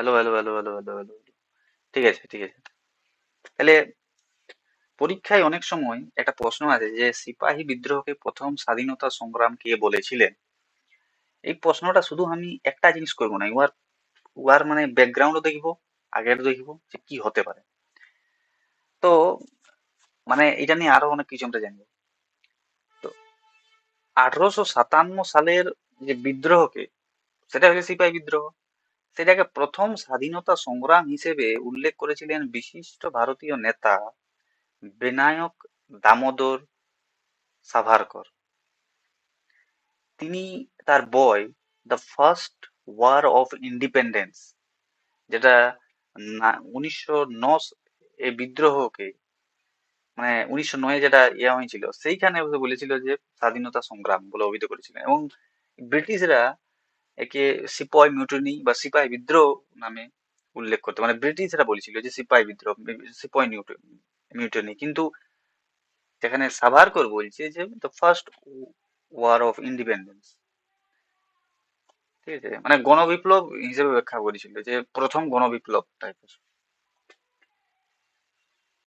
Hello hello hello hello hello hello ঠিক আছে ঠিক আছে। তাহলে পরীক্ষায় অনেক সময় একটা প্রশ্ন আছে যে, সিপাহী বিদ্রোহকে প্রথম স্বাধীনতা সংগ্রাম কে বলেছিলেন? এই প্রশ্নটা শুধু আমি একটা জিনিস করব না উহার উহার মানে ব্যাকগ্রাউন্ডও দেখব আগের দেখব যে কি হতে পারে। তো মানে এটা নিয়ে আরও অনেক কিছু আমরা জানব। তো আঠারোশো সাতান্ন সালের যে বিদ্রোহকে, সেটা হচ্ছে সিপাহী বিদ্রোহ। সেটাকে প্রথম স্বাধীনতা সংগ্রাম হিসেবে উল্লেখ করেছিলেন বিশিষ্ট ভারতীয় নেতা বিনায়ক দামোদর সাভারকর। তিনি তার বই the first war of independence, যেটা উনিশশো এই বিদ্রোহকে মানে উনিশশো নয় যেটা ইয়ে হয়েছিল, সেইখানে বলেছিল যে স্বাধীনতা সংগ্রাম বলে অভিহিত করেছিলেন। এবং ব্রিটিশরা একে সিপাই মিউটনি বা সিপাই বিদ্রোহ নামে উল্লেখ করতো মানে ব্রিটিশরা বলেছিল যে সিপাই বিদ্রোহ সিপাই মিউটনি কিন্তু যেখানে সাভারকর বলছে যে the first war of independence ঠিক আছে? মানে গণবিপ্লব হিসেবে ব্যাখ্যা করেছিল যে প্রথম গণবিপ্লব টাইপের